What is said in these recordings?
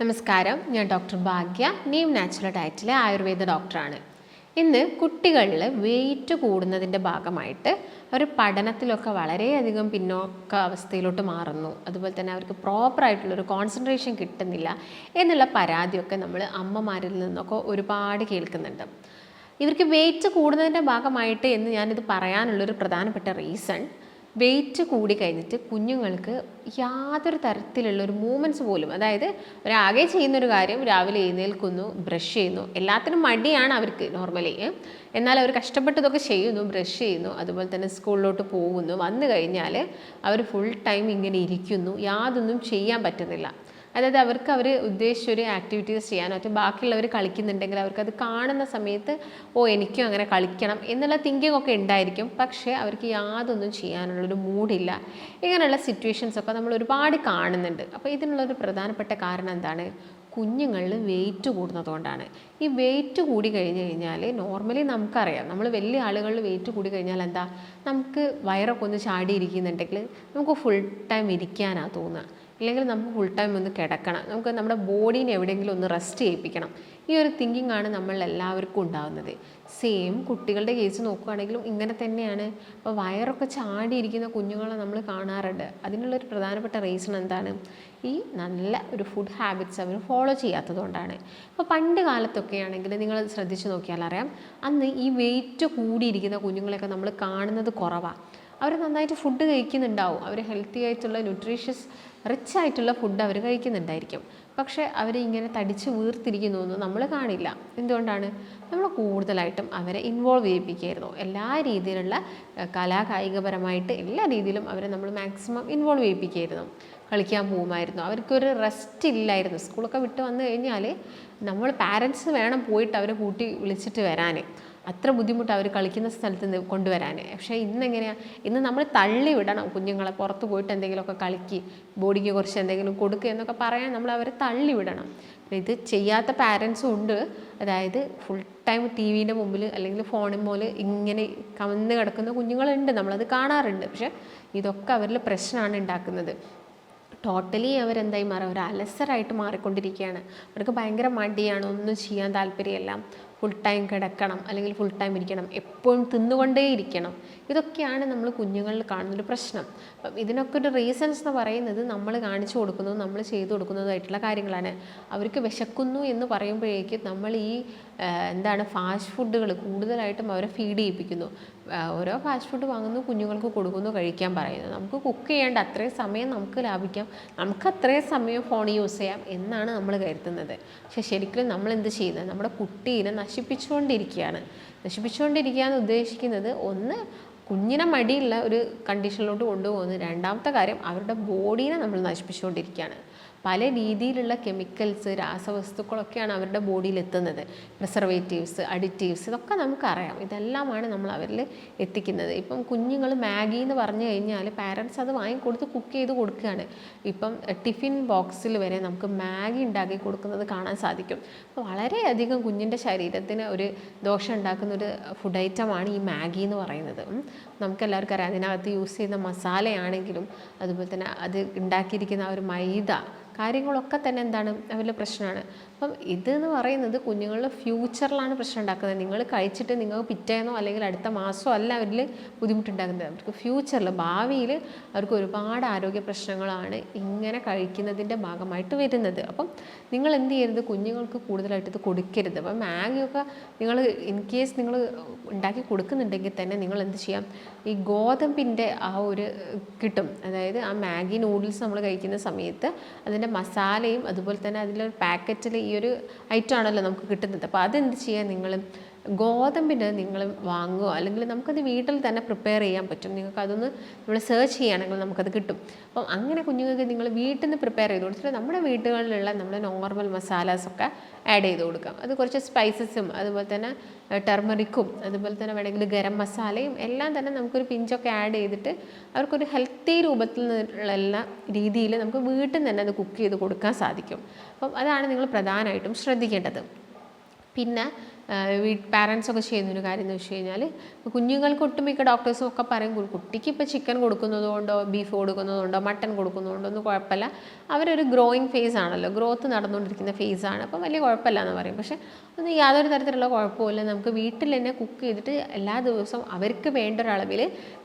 നമസ്കാരം. ഞാൻ ഡോക്ടർ ഭാഗ്യ നീം നാച്ചുറൽ ഡയറ്റിലെ ആയുർവേദ ഡോക്ടറാണ്. ഇന്ന് കുട്ടികളിൽ വെയിറ്റ് കൂടുന്നതിന്റെ ഭാഗമായിട്ട് അവർ പഠനത്തിലൊക്കെ വളരെയധികം പിന്നോക്ക അവസ്ഥയിലോട്ട് മാറുന്നു. അതുപോലെ തന്നെ അവർക്ക് പ്രോപ്പറായിട്ടുള്ളൊരു കോൺസെൻട്രേഷൻ കിട്ടുന്നില്ല എന്നുള്ള പരാതിയൊക്കെ നമ്മൾ അമ്മമാരിൽ നിന്നൊക്കെ ഒരുപാട് കേൾക്കുന്നുണ്ട്. ഇവർക്ക് വെയിറ്റ് കൂടുന്നതിന്റെ ഭാഗമായിട്ട് എന്ന് ഞാനിത് പറയാനുള്ളൊരു പ്രധാനപ്പെട്ട റീസൺ വെയിറ്റ് കൂടി കഴിഞ്ഞിട്ട് കുഞ്ഞുങ്ങൾക്ക് യാതൊരു തരത്തിലുള്ള ഒരു മൂവ്മെന്റ്സ് പോലും അതായത് ഒരാകെ ചെയ്യുന്നൊരു കാര്യം രാവിലെ എഴുന്നേൽക്കുന്നു ബ്രഷ് ചെയ്യുന്നു എല്ലാത്തിനും മടിയാണ് അവർക്ക് നോർമലി എന്നാൽ അവർ കഷ്ടപ്പെട്ടതൊക്കെ ചെയ്യുന്നു ബ്രഷ് ചെയ്യുന്നു അതുപോലെ തന്നെ സ്കൂളിലോട്ട് പോകുന്നു വന്നു കഴിഞ്ഞാൽ അവർ ഫുൾ ടൈം ഇങ്ങനെ ഇരിക്കുന്നു യാതൊന്നും ചെയ്യാൻ പറ്റുന്നില്ല. അതായത് അവർക്ക് അവർ ഉദ്ദേശിച്ച ഒരു ആക്ടിവിറ്റീസ് ചെയ്യാനോ മറ്റു ബാക്കിയുള്ളവർ കളിക്കുന്നുണ്ടെങ്കിൽ അവർക്കത് കാണുന്ന സമയത്ത് ഓ എനിക്കും അങ്ങനെ കളിക്കണം എന്നുള്ള തിങ്കിങ് ഒക്കെ ഉണ്ടായിരിക്കും. പക്ഷേ അവർക്ക് യാതൊന്നും ചെയ്യാനുള്ളൊരു മൂഡില്ല. ഇങ്ങനെയുള്ള സിറ്റുവേഷൻസ് ഒക്കെ നമ്മൾ ഒരുപാട് കാണുന്നുണ്ട്. അപ്പോൾ ഇതിനുള്ളൊരു പ്രധാനപ്പെട്ട കാരണം എന്താണ്? കുഞ്ഞുങ്ങളിൽ വെയിറ്റ് കൂടുന്നതുകൊണ്ടാണ് ഈ വെയിറ്റ് കൂടി കഴിഞ്ഞ് കഴിഞ്ഞാൽ നോർമലി നമുക്കറിയാം. നമ്മൾ വലിയ ആളുകളിൽ വെയിറ്റ് കൂടി കഴിഞ്ഞാൽ എന്താ? നമുക്ക് വയറൊക്കെ ഒന്ന് ചാടിയിരിക്കുന്നുണ്ടെങ്കിൽ നമുക്ക് ഫുൾ ടൈം ഇരിക്കാനാണ് തോന്നുക. ഇല്ലെങ്കിൽ നമുക്ക് ഫുൾ ടൈം ഒന്ന് കിടക്കണം. നമുക്ക് നമ്മുടെ ബോഡീനെ എവിടെയെങ്കിലും ഒന്ന് റെസ്റ്റ് ചെയ്യിപ്പിക്കണം. ഈ ഒരു തിങ്കിങ് ആണ് നമ്മൾ എല്ലാവർക്കും ഉണ്ടാകുന്നത് സെയിം കുട്ടികളുടെ കേസ് നോക്കുകയാണെങ്കിലും ഇങ്ങനെ തന്നെയാണ്. ഇപ്പോൾ വയറൊക്കെ ചാടിയിരിക്കുന്ന കുഞ്ഞുങ്ങളെ നമ്മൾ കാണാറുണ്ട്. അതിനുള്ളൊരു പ്രധാനപ്പെട്ട റീസൺ എന്താണ്? ഈ നല്ല ഒരു ഫുഡ് ഹാബിറ്റ്സ് അവർ ഫോളോ ചെയ്യാത്തതുകൊണ്ടാണ് അപ്പോൾ പണ്ട് കാലത്തൊക്കെ ആണെങ്കിൽ നിങ്ങൾ ശ്രദ്ധിച്ചു നോക്കിയാൽ അറിയാം. അന്ന് ഈ വെയിറ്റ് കൂടിയിരിക്കുന്ന കുഞ്ഞുങ്ങളെയൊക്കെ നമ്മൾ കാണുന്നത് കുറവാണ് അവർ നന്നായിട്ട് ഫുഡ് കഴിക്കുന്നുണ്ടാവും. അവർ ഹെൽത്തി ആയിട്ടുള്ള ന്യൂട്രീഷ്യസ് റിച്ച് ആയിട്ടുള്ള ഫുഡ് അവർ കഴിക്കുന്നുണ്ടായിരിക്കും. പക്ഷേ അവരിങ്ങനെ തടിച്ച് വീർത്തിരിക്കുന്നു എന്ന് നമ്മൾ കാണില്ല. എന്തുകൊണ്ടാണ്? നമ്മൾ കൂടുതലായിട്ടും അവരെ ഇൻവോൾവ് ചെയ്യിപ്പിക്കുകയായിരുന്നു. എല്ലാ രീതിയിലുള്ള കലാകായികപരമായിട്ട് എല്ലാ രീതിയിലും അവരെ നമ്മൾ മാക്സിമം ഇൻവോൾവ് ചെയ്യിപ്പിക്കുകയായിരുന്നു. കളിക്കാൻ പോകുമായിരുന്നു. അവർക്കൊരു റെസ്റ്റ് ഇല്ലായിരുന്നു. സ്കൂളൊക്കെ വിട്ട് വന്നു കഴിഞ്ഞാൽ നമ്മൾ പാരൻസ് വേണം പോയിട്ട് അവരെ കൂട്ടി വിളിച്ചിട്ട് വരാൻ അത്ര ബുദ്ധിമുട്ട് അവർ കളിക്കുന്ന സ്ഥലത്ത് നിന്ന് കൊണ്ടുവരാൻ പക്ഷേ ഇന്നെങ്ങനെയാണ് ഇന്ന് നമ്മൾ തള്ളി വിടണം കുഞ്ഞുങ്ങളെ പുറത്ത് പോയിട്ട് എന്തെങ്കിലുമൊക്കെ കളിക്ക് ബോഡിക്ക് കുറച്ച് എന്തെങ്കിലും കൊടുക്കുക എന്നൊക്കെ പറയാൻ നമ്മൾ അവരെ തള്ളി വിടണം. ഇത് ചെയ്യാത്ത പാരൻസും ഉണ്ട്. അതായത് ഫുൾ ടൈം ടി വിന്റെ മുമ്പിൽ അല്ലെങ്കിൽ ഫോണിൻ പോലെ ഇങ്ങനെ കമന്ന് കിടക്കുന്ന കുഞ്ഞുങ്ങളുണ്ട്. നമ്മളത് കാണാറുണ്ട്. പക്ഷേ ഇതൊക്കെ അവരിൽ പ്രശ്നമാണ് ഉണ്ടാക്കുന്നത്. ടോട്ടലി അവരെന്തായി മാറുക ഒരു അലസരായിട്ട് മാറിക്കൊണ്ടിരിക്കുകയാണ്. അവർക്ക് ഭയങ്കര മടിയാണ്. ഒന്നും ചെയ്യാൻ താല്പര്യമില്ല. ഫുൾ ടൈം കിടക്കണം അല്ലെങ്കിൽ ഫുൾ ടൈം ഇരിക്കണം എപ്പോഴും തിന്നുകൊണ്ടേ ഇരിക്കണം ഇതൊക്കെയാണ് നമ്മൾ കുഞ്ഞുങ്ങളിൽ കാണുന്നൊരു പ്രശ്നം. അപ്പം ഇതിനൊക്കെ ഒരു റീസൺസ് എന്ന് പറയുന്നത് നമ്മൾ കാണിച്ചു കൊടുക്കുന്നതും നമ്മൾ ചെയ്തു കൊടുക്കുന്നതുമായിട്ടുള്ള കാര്യങ്ങളാണ്. അവർക്ക് വിശക്കുന്നു എന്ന് പറയുമ്പോഴേക്കും നമ്മൾ ഈ എന്താണ് ഫാസ്റ്റ് ഫുഡുകൾ കൂടുതലായിട്ടും അവരെ ഫീഡ് ചെയ്യിപ്പിക്കുന്നു. ഓരോ ഫാസ്റ്റ് ഫുഡ് വാങ്ങുന്നു കുഞ്ഞുങ്ങൾക്ക് കൊടുക്കുന്നു കഴിക്കാൻ പറയുന്നു. നമുക്ക് കുക്ക് ചെയ്യേണ്ട അത്രയും സമയം നമുക്ക് ലാഭിക്കാം. നമുക്ക് അത്രയും സമയം ഫോൺ യൂസ് ചെയ്യാം എന്നാണ് നമ്മൾ കരുതുന്നത്. പക്ഷെ ശരിക്കും നമ്മൾ എന്ത് ചെയ്യുന്നത്? നമ്മുടെ കുട്ടീനെ നശിപ്പിച്ചുകൊണ്ടിരിക്കുകയാണ്. നശിപ്പിച്ചുകൊണ്ടിരിക്കുക എന്ന് ഉദ്ദേശിക്കുന്നത് ഒന്ന് കുഞ്ഞിനെ മടിയുള്ള ഒരു കണ്ടീഷനിലോട്ട് കൊണ്ടുപോകുന്നു. രണ്ടാമത്തെ കാര്യം അവരുടെ ബോഡീനെ നമ്മൾ നശിപ്പിച്ചുകൊണ്ടിരിക്കുകയാണ്. പല രീതിയിലുള്ള കെമിക്കൽസ് രാസവസ്തുക്കളൊക്കെയാണ് അവരുടെ ബോഡിയിൽ എത്തുന്നത് പ്രിസർവേറ്റീവ്സ് അഡിറ്റീവ്സ് ഇതൊക്കെ നമുക്കറിയാം. ഇതെല്ലാമാണ് നമ്മൾ അവരിൽ എത്തിക്കുന്നത്. ഇപ്പം കുഞ്ഞുങ്ങൾ മാഗി എന്ന് പറഞ്ഞു കഴിഞ്ഞാൽ പാരൻസ് അത് വാങ്ങിക്കൊടുത്ത് കുക്ക് ചെയ്ത് കൊടുക്കുകയാണ്. ഇപ്പം ടിഫിൻ ബോക്സിൽ വരെ നമുക്ക് മാഗി ഉണ്ടാക്കി കൊടുക്കുന്നത് കാണാൻ സാധിക്കും. അപ്പോൾ വളരെയധികം കുഞ്ഞിന്റെ ശരീരത്തിന് ഒരു ദോഷം ഉണ്ടാക്കുന്ന ഒരു ഫുഡ് ഐറ്റമാണ് ഈ മാഗി എന്ന് പറയുന്നത്. നമുക്കെല്ലാവർക്കും അറിയാം. അതിനകത്ത് യൂസ് ചെയ്യുന്ന മസാലയാണെങ്കിലും അതുപോലെ തന്നെ അത് ഉണ്ടാക്കിയിരിക്കുന്ന ആ ഒരു മൈദ കാര്യങ്ങളൊക്കെ തന്നെ എന്താണ് അവരുടെ പ്രശ്നമാണ്. അപ്പം ഇതെന്ന് പറയുന്നത് കുഞ്ഞുങ്ങളുടെ ഫ്യൂച്ചറിലാണ് പ്രശ്നം ഉണ്ടാക്കുന്നത്. നിങ്ങൾ കഴിച്ചിട്ട് നിങ്ങൾക്ക് പിറ്റേന്നോ അല്ലെങ്കിൽ അടുത്ത മാസമോ അല്ല അവരിൽ ബുദ്ധിമുട്ടുണ്ടാക്കുന്നത് അവർക്ക് ഫ്യൂച്ചറിൽ ഭാവിയിൽ അവർക്ക് ഒരുപാട് ആരോഗ്യ പ്രശ്നങ്ങളാണ് ഇങ്ങനെ കഴിക്കുന്നതിന്റെ ഭാഗമായിട്ട് വരുന്നത്. അപ്പം നിങ്ങൾ എന്ത് ചെയ്യരുത്? കുഞ്ഞുങ്ങൾക്ക് കൂടുതലായിട്ട് ഇത് കൊടുക്കരുത്. അപ്പം മാഗിയൊക്കെ നിങ്ങൾ ഇൻ കേസ് നിങ്ങൾ ഉണ്ടാക്കി കൊടുക്കുന്നുണ്ടെങ്കിൽ തന്നെ നിങ്ങൾ എന്ത് ചെയ്യാം? ഈ ഗോതമ്പിന്റെ ആ ഒരു കിട്ടും. അതായത് ആ മാഗി നൂഡിൽസ് നമ്മൾ കഴിക്കുന്ന സമയത്ത് അതിന്റെ മസാലയും അതുപോലെ തന്നെ അതിലൊരു പാക്കറ്റിൽ ഈ ഒരു ഐറ്റം ആണല്ലോ നമുക്ക് കിട്ടുന്നത്. അപ്പോൾ അതെന്ത് ചെയ്യാൻ നിങ്ങൾ ഗോതമ്പിന്റെ നിങ്ങൾ വാങ്ങുക അല്ലെങ്കിൽ നമുക്കത് വീട്ടിൽ തന്നെ പ്രിപ്പയർ ചെയ്യാൻ പറ്റും. നിങ്ങൾക്ക് അതൊന്ന് നമ്മൾ സെർച്ച് ചെയ്യുകയാണെങ്കിൽ നമുക്കത് കിട്ടും. അപ്പം അങ്ങനെ കുഞ്ഞുങ്ങൾക്ക് നിങ്ങൾ വീട്ടിൽ നിന്ന് പ്രിപ്പയർ ചെയ്ത് കൊടുത്തിട്ട് നമ്മുടെ വീടുകളിലുള്ള നമ്മുടെ നോർമൽ മസാലാസൊക്കെ ആഡ് ചെയ്ത് കൊടുക്കാം. അത് കുറച്ച് സ്പൈസസും അതുപോലെ തന്നെ ടെർമറിക്കും അതുപോലെ തന്നെ വേണമെങ്കിൽ ഗരം മസാലയും എല്ലാം തന്നെ നമുക്കൊരു പിഞ്ചൊക്കെ ആഡ് ചെയ്തിട്ട് അവർക്കൊരു ഹെൽത്തി രൂപത്തിൽ നിന്നുള്ള രീതിയിൽ നമുക്ക് വീട്ടിൽ തന്നെ അത് കുക്ക് ചെയ്ത് കൊടുക്കാൻ സാധിക്കും. അപ്പം അതാണ് നിങ്ങൾ പ്രധാനമായിട്ടും ശ്രദ്ധിക്കേണ്ടത്. പിന്നെ പാരൻസ് ഒക്കെ ചെയ്യുന്ന ഒരു കാര്യം എന്ന് വെച്ച് കഴിഞ്ഞാൽ കുഞ്ഞുങ്ങൾക്ക് ഒട്ടുമിക്ക ഡോക്ടേഴ്സും ഒക്കെ പറയും കുട്ടിക്ക് ഇപ്പോൾ ചിക്കൻ കൊടുക്കുന്നതുകൊണ്ടോ ബീഫ് കൊടുക്കുന്നതുകൊണ്ടോ മട്ടൺ കൊടുക്കുന്നതുകൊണ്ടോ ഒന്നും കുഴപ്പമില്ല. അവരൊരു ഗ്രോയിങ് ഫേസ് ആണല്ലോ ഗ്രോത്ത് നടന്നുകൊണ്ടിരിക്കുന്ന ഫേസ് ആണ്. അപ്പോൾ വലിയ കുഴപ്പമില്ല എന്ന് പറയും. പക്ഷേ ഒന്നും യാതൊരു തരത്തിലുള്ള കുഴപ്പമില്ല നമുക്ക് വീട്ടിൽ തന്നെ കുക്ക് ചെയ്തിട്ട് എല്ലാ ദിവസവും അവർക്ക് വേണ്ട ഒരളവിൽ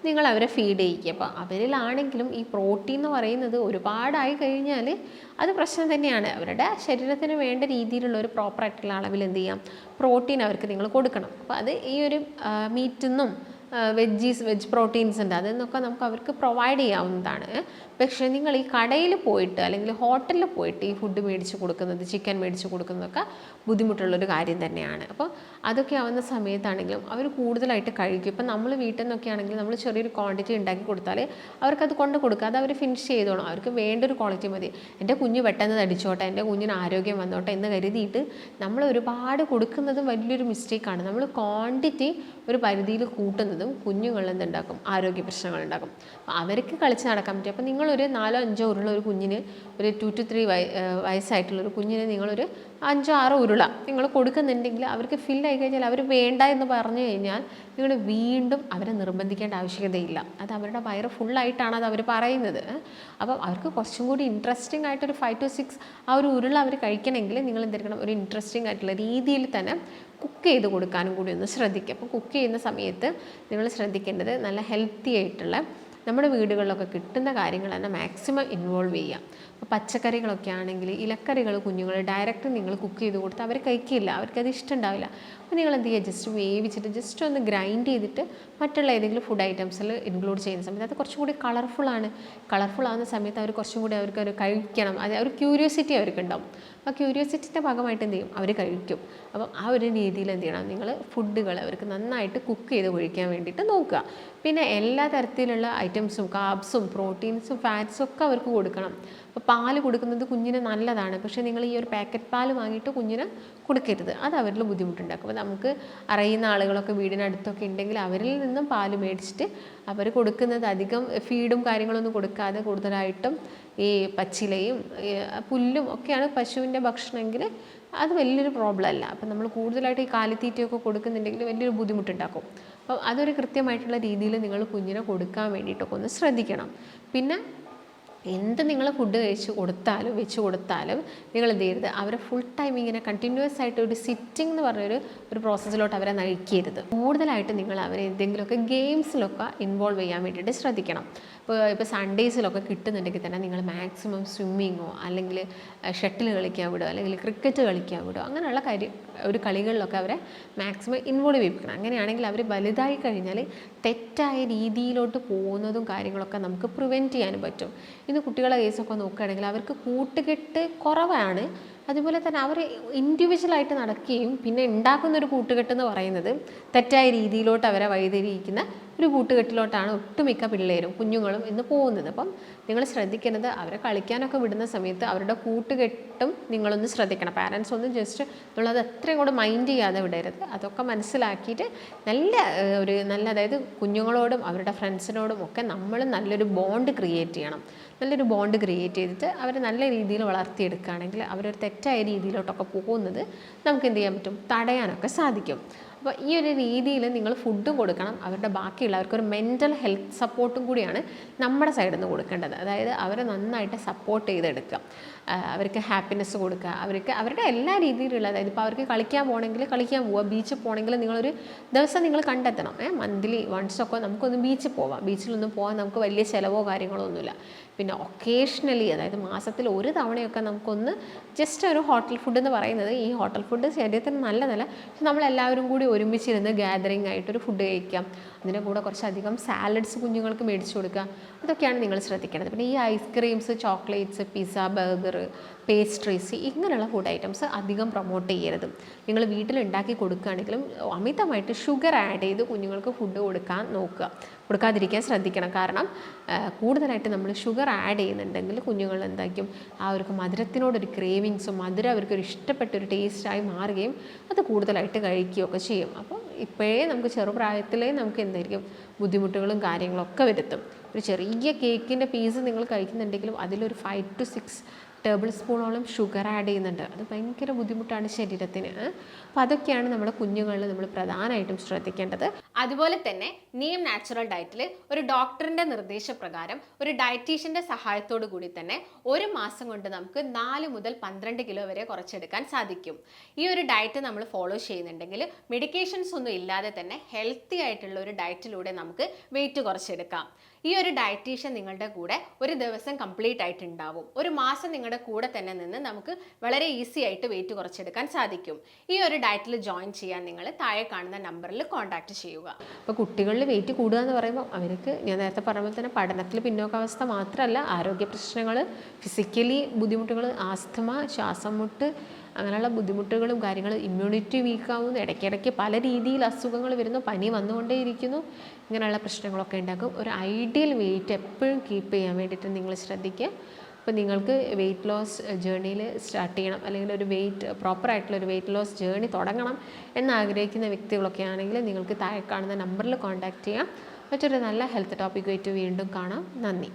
നിങ്ങൾ അവരെ ഫീഡ് ചെയ്യിക്കുക. അപ്പോൾ അവരിലാണെങ്കിലും ഈ പ്രോട്ടീൻ എന്ന് പറയുന്നത് ഒരുപാടായി കഴിഞ്ഞാൽ അത് പ്രശ്നം തന്നെയാണ്. അവരുടെ ശരീരത്തിന് വേണ്ട രീതിയിലുള്ള ഒരു പ്രോപ്പറായിട്ടുള്ള അളവിൽ എന്ത് ചെയ്യാം? പ്രോട്ടീൻ അവർക്ക് നിങ്ങൾ കൊടുക്കണം. അപ്പോൾ അത് ഈ ഒരു മീറ്റിൽ നിന്നും വെജീസ് വെജ് പ്രോട്ടീൻസ് ഉണ്ട്. അതിൽ നിന്നൊക്കെ നമുക്ക് അവർക്ക് പ്രൊവൈഡ് ചെയ്യാവുന്നതാണ്. പക്ഷേ നിങ്ങൾ ഈ കടയിൽ പോയിട്ട് അല്ലെങ്കിൽ ഹോട്ടലിൽ പോയിട്ട് ഈ ഫുഡ് മേടിച്ച് കൊടുക്കുന്നത് ചിക്കൻ മേടിച്ച് കൊടുക്കുന്നതൊക്കെ ബുദ്ധിമുട്ടുള്ളൊരു കാര്യം തന്നെയാണ്. അപ്പോൾ അതൊക്കെ ആവുന്ന സമയത്താണെങ്കിലും അവർ കൂടുതലായിട്ട് കഴിക്കും. ഇപ്പം നമ്മൾ വീട്ടിൽ നിന്നൊക്കെ ആണെങ്കിൽ നമ്മൾ ചെറിയൊരു ക്വാണ്ടിറ്റി ഉണ്ടാക്കി കൊടുത്താൽ അവർക്കത് കൊണ്ട് അത് അവർ ഫിനിഷ് ചെയ്തോളും. അവർക്ക് വേണ്ട ഒരു ക്വാളിറ്റി മതി. എന്റെ കുഞ്ഞ് പെട്ടെന്ന് തടിച്ചോട്ടെ എന്റെ കുഞ്ഞിന് ആരോഗ്യം വന്നോട്ടെ എന്ന് കരുതിയിട്ട് നമ്മൾ ഒരുപാട് കൊടുക്കുന്നതും വലിയൊരു മിസ്റ്റേക്കാണ് നമ്മൾ ക്വാണ്ടിറ്റി ഒരു പരിധിയിൽ കൂട്ടുന്നതും കുഞ്ഞുങ്ങളിൽ എന്തുണ്ടാക്കും ആരോഗ്യ പ്രശ്നങ്ങൾ അപ്പോൾ അവർക്ക് കളിച്ച് നടക്കാൻ പറ്റും. അപ്പോൾ നിങ്ങളൊരു നാലോ അഞ്ചോ ഉരുള ഒരു കുഞ്ഞിന് ഒരു ടു ടു ത്രീ വയ വയസ്സായിട്ടുള്ളൊരു കുഞ്ഞിന് നിങ്ങളൊരു അഞ്ചോ ആറോ ഉരുള നിങ്ങൾ കൊടുക്കുന്നുണ്ടെങ്കിൽ അവർക്ക് ഫിൽ ആയി കഴിഞ്ഞാൽ അവർ വേണ്ട എന്ന് പറഞ്ഞു കഴിഞ്ഞാൽ നിങ്ങൾ വീണ്ടും അവരെ നിർബന്ധിക്കേണ്ട ആവശ്യകതയില്ല. അത് അവരുടെ വയറ് ഫുള്ളായിട്ടാണ് അത് അവർ പറയുന്നത്. അപ്പം അവർക്ക് കുറച്ചും കൂടി ഇൻട്രസ്റ്റിംഗ് ആയിട്ടൊരു ഫൈവ് ടു സിക്സ് ആ ഒരു ഉരുള അവർ കഴിക്കണമെങ്കിൽ നിങ്ങൾ എന്തെടുക്കണം ഒരു ഇൻട്രസ്റ്റിംഗ് ആയിട്ടുള്ള രീതിയിൽ തന്നെ കുക്ക് ചെയ്ത് കൊടുക്കാനും കൂടി ഒന്ന് ശ്രദ്ധിക്കുക. അപ്പോൾ കുക്ക് ചെയ്യുന്ന സമയത്ത് നിങ്ങൾ ശ്രദ്ധിക്കേണ്ടത് നല്ല ഹെൽത്തി ആയിട്ടുള്ള നമ്മുടെ വീടുകളിലൊക്കെ കിട്ടുന്ന കാര്യങ്ങൾ തന്നെ മാക്സിമം ഇൻവോൾവ് ചെയ്യാം. അപ്പോൾ പച്ചക്കറികളൊക്കെ ആണെങ്കിൽ ഇലക്കറികൾ കുഞ്ഞുങ്ങൾ ഡയറക്റ്റ് നിങ്ങൾ കുക്ക് ചെയ്ത് കൊടുത്താൽ അവർ കഴിക്കില്ല അവർക്കത് ഇഷ്ടമുണ്ടാവില്ല. അപ്പോൾ നിങ്ങൾ എന്ത് ചെയ്യുക? ജസ്റ്റ് വേവിച്ചിട്ട് ജസ്റ്റ് ഒന്ന് ഗ്രൈൻഡ് ചെയ്തിട്ട് മറ്റുള്ള ഏതെങ്കിലും ഫുഡ് ഐറ്റംസിൽ ഇൻക്ലൂഡ് ചെയ്യുന്ന സമയത്ത് അത് കുറച്ചും കൂടി കളർഫുള്ളാണ് കളർഫുൾ ആവുന്ന സമയത്ത് അവർ കുറച്ചും കൂടി അവർക്ക് അവർ കഴിക്കണം. അത് ഒരു ക്യൂരിയോസിറ്റി അവർക്ക് ഉണ്ടാവും. ആ ക്യൂരിയോസിറ്റിന്റെ ഭാഗമായിട്ട് എന്ത് ചെയ്യും? അവർ കഴിക്കും. അപ്പം ആ ഒരു രീതിയിൽ എന്ത് ചെയ്യണം? നിങ്ങൾ ഫുഡുകൾ അവർക്ക് നന്നായിട്ട് കുക്ക് ചെയ്ത് ഒഴിക്കാൻ വേണ്ടിയിട്ട് നോക്കുക. പിന്നെ എല്ലാ തരത്തിലുള്ള ഐറ്റംസും കാബ്സും പ്രോട്ടീൻസും ഫാറ്റ്സും ഒക്കെ അവർക്ക് കൊടുക്കണം. അപ്പോൾ പാൽ കൊടുക്കുന്നത് കുഞ്ഞിന് നല്ലതാണ്. പക്ഷേ നിങ്ങൾ ഈ ഒരു പാക്കറ്റ് പാൽ വാങ്ങിയിട്ട് കുഞ്ഞിന് കൊടുക്കരുത്. അത് അവരിൽ ബുദ്ധിമുട്ടുണ്ടാക്കും. അപ്പോൾ നമുക്ക് അറിയുന്ന ആളുകളൊക്കെ വീടിനടുത്തൊക്കെ ഉണ്ടെങ്കിൽ അവരിൽ നിന്നും പാൽ മേടിച്ചിട്ട് അവർ കൊടുക്കുന്നത് അധികം ഫീഡും കാര്യങ്ങളൊന്നും കൊടുക്കാതെ കൂടുതലായിട്ടും ഈ പച്ചിലയും പുല്ലും ഒക്കെയാണ് പശുവിന്റെ ഭക്ഷണമെങ്കിൽ അത് വലിയൊരു പ്രോബ്ലം അല്ല. അപ്പം നമ്മൾ കൂടുതലായിട്ട് ഈ കാലിത്തീറ്റയൊക്കെ കൊടുക്കുന്നുണ്ടെങ്കിൽ വലിയൊരു ബുദ്ധിമുട്ടുണ്ടാക്കും. അപ്പോൾ അതൊരു കൃത്യമായിട്ടുള്ള രീതിയിൽ നിങ്ങൾ കുഞ്ഞിനെ കൊടുക്കാൻ വേണ്ടിയിട്ടൊക്കെ ഒന്ന് ശ്രദ്ധിക്കണം. പിന്നെ എന്ത് നിങ്ങൾ ഫുഡ് കഴിച്ച് കൊടുത്താലും വെച്ച് കൊടുത്താലും നിങ്ങൾ എന്ത് ചെയ്യരുത്. അവരെ ഫുൾ ടൈം ഇങ്ങനെ കണ്ടിന്യൂസ് ആയിട്ട് ഒരു സിറ്റിംഗ് എന്ന് പറഞ്ഞൊരു ഒരു പ്രോസസ്സിലോട്ട് അവരെ നയിക്കരുത്. കൂടുതലായിട്ട് നിങ്ങൾ അവരെ എന്തെങ്കിലുമൊക്കെ ഗെയിംസിലൊക്കെ ഇൻവോൾവ് ചെയ്യാൻ വേണ്ടിയിട്ട് ശ്രദ്ധിക്കണം. ഇപ്പോൾ ഇപ്പോൾ സൺഡേസിലൊക്കെ കിട്ടുന്നുണ്ടെങ്കിൽ തന്നെ നിങ്ങൾ മാക്സിമം സ്വിമ്മിങ്ങോ അല്ലെങ്കിൽ ഷട്ടിൽ കളിക്കാൻ വിടുക അല്ലെങ്കിൽ ക്രിക്കറ്റ് കളിക്കാൻ വിടുക അങ്ങനെയുള്ള കാര്യം ഒരു കളികളിലൊക്കെ അവരെ മാക്സിമം ഇൻവോൾവ് ചെയ്യിപ്പിക്കണം. അങ്ങനെയാണെങ്കിൽ അവർ വലുതായി കഴിഞ്ഞാൽ തെറ്റായ രീതിയിലോട്ട് പോകുന്നതും കാര്യങ്ങളൊക്കെ നമുക്ക് പ്രിവെന്റ് ചെയ്യാനും പറ്റും. ഇന്ന് കുട്ടികളെ കേസൊക്കെ നോക്കുകയാണെങ്കിൽ അവർക്ക് കൂട്ടുകെട്ട് കുറവാണ്. അതുപോലെ തന്നെ അവർ ഇൻഡിവിജ്വലായിട്ട് നടക്കുകയും പിന്നെ ഉണ്ടാക്കുന്ന ഒരു കൂട്ടുകെട്ട് എന്ന് പറയുന്നത് തെറ്റായ രീതിയിലോട്ട് അവരെ വഴിതിരിയിക്കുന്ന ഒരു കൂട്ടുകെട്ടിലോട്ടാണ് ഒട്ടുമിക്ക പിള്ളേരും കുഞ്ഞുങ്ങളും ഇന്ന് പോകുന്നത്. അപ്പം നിങ്ങൾ ശ്രദ്ധിക്കുന്നത് അവരെ കളിക്കാനൊക്കെ വിടുന്ന സമയത്ത് അവരുടെ കൂട്ടുകെട്ടും നിങ്ങളൊന്ന് ശ്രദ്ധിക്കണം. പാരൻസ് ഒന്ന് ജസ്റ്റ് നിങ്ങളത് അത്രയും കൂടെ മൈൻഡ് ചെയ്യാതെ വിടരുത്. അതൊക്കെ മനസ്സിലാക്കിയിട്ട് നല്ല ഒരു നല്ല അതായത് കുഞ്ഞുങ്ങളോടും അവരുടെ ഫ്രണ്ട്സിനോടും ഒക്കെ നമ്മൾ നല്ലൊരു ബോണ്ട് ക്രിയേറ്റ് ചെയ്യണം. നല്ലൊരു ബോണ്ട് ക്രിയേറ്റ് ചെയ്തിട്ട് അവരെ നല്ല രീതിയിൽ വളർത്തിയെടുക്കുകയാണെങ്കിൽ അവരൊരു തെറ്റായ രീതിയിലോട്ടൊക്കെ പോകുന്നത് നമുക്ക് എന്ത് ചെയ്യാൻ പറ്റും? തടയാനൊക്കെ സാധിക്കും. അപ്പോൾ ഈ ഒരു രീതിയിൽ നിങ്ങൾ ഫുഡും കൊടുക്കണം. അവരുടെ ബാക്കിയുള്ളവർക്ക് ഒരു മെന്റൽ ഹെൽത്ത് സപ്പോർട്ടും കൂടിയാണ് നമ്മുടെ സൈഡിൽ നിന്ന് കൊടുക്കേണ്ടത്. അതായത് അവരെ നന്നായിട്ട് സപ്പോർട്ട് ചെയ്തെടുക്കുക. അവർക്ക് ഹാപ്പിനെസ് കൊടുക്കുക. അവർക്ക് അവരുടെ എല്ലാ രീതിയിലുള്ള അതായത് ഇപ്പോൾ അവർക്ക് കളിക്കാൻ പോകണമെങ്കിൽ കളിക്കാൻ പോവുക ബീച്ചിൽ പോകണമെങ്കിൽ നിങ്ങളൊരു ദിവസം നിങ്ങൾ കണ്ടെത്തണം. ഏഹ് മന്ത്ലി ഒക്കെ നമുക്കൊന്ന് ബീച്ചിൽ പോവാം. ബീച്ചിലൊന്നും പോകാൻ നമുക്ക് വലിയ ചിലവോ കാര്യങ്ങളോ ഒന്നുമില്ല. പിന്നെ ഒക്കേഷണലി അതായത് മാസത്തിൽ ഒരു തവണയൊക്കെ നമുക്കൊന്ന് ജസ്റ്റ് ഒരു ഹോട്ടൽ ഫുഡ് എന്ന് പറയുന്നത് ഈ ഹോട്ടൽ ഫുഡ് ശരീരത്തിന് നല്ലതല്ല. പക്ഷെ നമ്മളെല്ലാവരും കൂടി ഒരുമിച്ചിരുന്ന് ഗാദറിംഗ് ആയിട്ടൊരു ഫുഡ് കഴിക്കാം. അതിന്റെ കൂടെ കുറച്ചധികം സാലഡ്സ് കുഞ്ഞുങ്ങൾക്ക് മേടിച്ചു കൊടുക്കുക. അതൊക്കെയാണ് നിങ്ങൾ ശ്രദ്ധിക്കേണ്ടത്. പിന്നെ ഈ ice creams chocolates pizza burger pastries ഇങ്ങനെയുള്ള ഫുഡ് ഐറ്റംസ് അധികം പ്രൊമോട്ട് ചെയ്യരുത്. നിങ്ങൾ വീട്ടിൽ ഉണ്ടാക്കി കൊടുക്കുകയാണെങ്കിലും അമിതമായിട്ട് ഷുഗർ ആഡ് ചെയ്ത് കുഞ്ഞുങ്ങൾക്ക് ഫുഡ് കൊടുക്കാൻ നോക്കുക. കൊടുക്കാതിരിക്കാൻ ശ്രദ്ധിക്കണം. കാരണം കൂടുതലായിട്ട് നമ്മൾ ഷുഗർ ആഡ് ചെയ്യുന്നുണ്ടെങ്കിൽ കുഞ്ഞുങ്ങൾ എന്തായിരിക്കും? ആ അവർക്ക് മധുരത്തിനോടൊരു ക്രേവിങ്സും മധുരം അവർക്കൊരു ഇഷ്ടപ്പെട്ടൊരു ടേസ്റ്റായി മാറുകയും അത് കൂടുതലായിട്ട് കഴിക്കുകയൊക്കെ ചെയ്യും. അപ്പോൾ ഇപ്പോഴേ നമുക്ക് ചെറുപ്രായത്തിലേ നമുക്ക് എന്തായിരിക്കും ബുദ്ധിമുട്ടുകളും കാര്യങ്ങളൊക്കെ വരുത്തും. ഒരു ചെറിയ കേക്കിന്റെ പീസ് നിങ്ങൾ കഴിക്കുന്നുണ്ടെങ്കിലും അതിലൊരു ഫൈവ് ടു സിക്സ് ടേബിൾ സ്പൂണോളം ഷുഗർ ആഡ് ചെയ്യുന്നുണ്ട്. അത് ഭയങ്കര ബുദ്ധിമുട്ടാണ് ശരീരത്തിന്. അപ്പോൾ അതൊക്കെയാണ് നമ്മുടെ കുഞ്ഞുങ്ങളിൽ നമ്മൾ പ്രധാനമായിട്ടും ശ്രദ്ധിക്കേണ്ടത്. അതുപോലെ തന്നെ നീം നാച്ചുറൽ ഡയറ്റിൽ ഒരു ഡോക്ടറിന്റെ നിർദ്ദേശപ്രകാരം ഒരു ഡയറ്റീഷ്യന്റെ സഹായത്തോടു കൂടി തന്നെ ഒരു മാസം കൊണ്ട് നമുക്ക് നാല് മുതൽ പന്ത്രണ്ട് കിലോ വരെ കുറച്ചെടുക്കാൻ സാധിക്കും. ഈ ഒരു ഡയറ്റ് നമ്മൾ ഫോളോ ചെയ്യുന്നുണ്ടെങ്കിൽ മെഡിക്കേഷൻസ് ഒന്നും ഇല്ലാതെ തന്നെ ഹെൽത്തി ആയിട്ടുള്ള ഒരു ഡയറ്റിലൂടെ നമുക്ക് വെയിറ്റ് കുറച്ചെടുക്കാം. ഈ ഒരു ഡയറ്റീഷ്യൻ നിങ്ങളുടെ കൂടെ ഒരു ദിവസം കംപ്ലീറ്റ് ആയിട്ട് ഉണ്ടാവും ഒരു മാസം നിങ്ങളുടെ കൂടെ തന്നെ നിന്ന് നമുക്ക് വളരെ ഈസി ആയിട്ട് വെയിറ്റ് കുറച്ചെടുക്കാൻ സാധിക്കും. ഈ ഒരു ഡയറ്റിൽ ജോയിൻ ചെയ്യാൻ നിങ്ങൾ താഴെ കാണുന്ന നമ്പറിൽ കോൺടാക്ട് ചെയ്യുക. അപ്പോൾ കുട്ടികളിൽ വെയിറ്റ് കൂടുക എന്ന് പറയുമ്പോൾ അവർക്ക് ഞാൻ നേരത്തെ പറഞ്ഞ പോലെ തന്നെ പഠനത്തിൽ പിന്നോക്കാവസ്ഥ മാത്രമല്ല ആരോഗ്യ പ്രശ്നങ്ങൾ ഫിസിക്കലി ബുദ്ധിമുട്ടുകൾ ആസ്തമ ശ്വാസം മുട്ട് അങ്ങനെയുള്ള ബുദ്ധിമുട്ടുകളും കാര്യങ്ങളും ഇമ്മ്യൂണിറ്റി വീക്കാവുന്നു ഇടയ്ക്കിടയ്ക്ക് പല രീതിയിൽ അസുഖങ്ങൾ വരുന്നു. പനി വന്നുകൊണ്ടേയിരിക്കുന്നു. ഇങ്ങനെയുള്ള പ്രശ്നങ്ങളൊക്കെ ഉണ്ടാക്കും ഒരു ഐഡിയൽ വെയിറ്റ് എപ്പോഴും കീപ്പ് ചെയ്യാൻ വേണ്ടിയിട്ട് നിങ്ങൾ ശ്രദ്ധിക്കുക. അപ്പോൾ നിങ്ങൾക്ക് വെയിറ്റ് ലോസ് ജേർണിയിൽ സ്റ്റാർട്ട് ചെയ്യണം. അല്ലെങ്കിൽ ഒരു വെയിറ്റ് പ്രോപ്പറായിട്ടുള്ള ഒരു വെയിറ്റ് ലോസ് ജേർണി തുടങ്ങണം എന്നാഗ്രഹിക്കുന്ന വ്യക്തികളൊക്കെ ആണെങ്കിൽ നിങ്ങൾക്ക് താഴെ കാണുന്ന നമ്പറിൽ കോൺടാക്റ്റ് ചെയ്യാം. മറ്റൊരു നല്ല ഹെൽത്ത് ടോപ്പിക്കുമായിട്ട് വീണ്ടും കാണാം. നന്ദി.